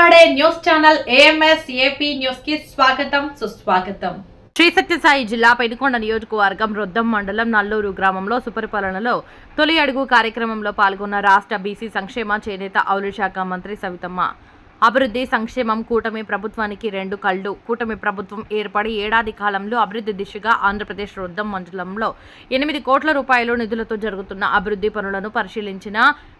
News channel AMS AP న్యూస్కి స్వాగతం సుస్వాగతం. శ్రీ సత్యసాయి జిల్లా పెనుకొండ నియోజకవర్గం రొద్దం మండలం నల్లూరు గ్రామంలో సుపరిపాలనలో తొలి అడుగు కార్యక్రమంలో పాల్గొన్న రాష్ట్ర బీసీ సంక్షేమ చేనేత ఆవుల శాఖ మంత్రి సవితమ్మ. అభివృద్ధి సంక్షేమం కూటమి ప్రభుత్వానికి రెండు కళ్ళు. కూటమి ప్రభుత్వం ఏర్పడి ఏడాది కాలంలో అభివృద్ధి దిశగా ఆంధ్రప్రదేశ్ రొద్దం మండలంలో ఎనిమిది కోట్ల రూపాయలు నిధులతో జరుగుతున్న అభివృద్ధి పనులను పరిశీలించిన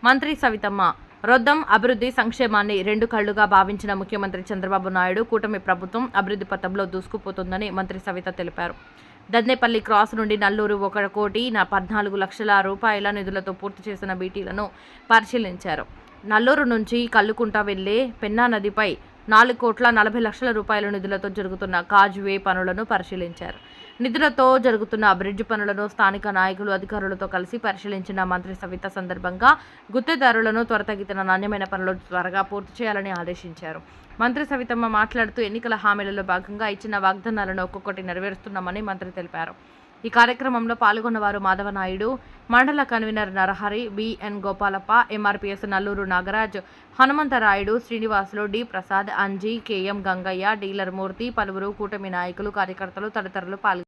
మంత్రి సవితమ్మ. రొద్దం అభివృద్ధి సంక్షేమాన్ని రెండు కళ్ళుగా భావించిన ముఖ్యమంత్రి చంద్రబాబు నాయుడు కూటమి ప్రభుత్వం అభివృద్ధి పథంలో దూసుకుపోతుందని మంత్రి సవిత తెలిపారు. దద్నేపల్లి క్రాస్ నుండి నల్లూరు ఒక కోటి నా పద్నాలుగు లక్షల రూపాయల నిధులతో పూర్తి చేసిన బీటీలను పరిశీలించారు. నల్లూరు నుంచి కల్లుకుంట వెళ్ళే పెన్నా నదిపై నాలుగు కోట్ల నలభై లక్షల రూపాయల నిధులతో జరుగుతున్న కాజ్వే పనులను పరిశీలించారు. నిధులతో జరుగుతున్న బ్రిడ్జ్ పనులను స్థానిక నాయకులు అధికారులతో కలిసి పరిశీలించిన మంత్రి సవిత సందర్భంగా గుత్తేదారులను త్వరతగిన నాణ్యమైన పనులు త్వరగా పూర్తి చేయాలని ఆదేశించారు. మంత్రి సవితమ్మ మాట్లాడుతూ ఎన్నికల హామీలలో భాగంగా ఇచ్చిన వాగ్దానాలను ఒక్కొక్కటి నెరవేరుస్తున్నామని మంత్రి తెలిపారు. ఈ కార్యక్రమంలో పాల్గొన్నవారు మాధవనాయుడు మండల convener Narahari BN Gopalappa MRPS Nalluru Nagaraj Hanumantharayudu Srinivasulu D Prasad Anji KM Gangaiah dealer Murthy పలువురు కూటమి నాయకులు కార్యకర్తలు తదితరులు పాల్గొన్నారు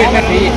เป็นแบบนี้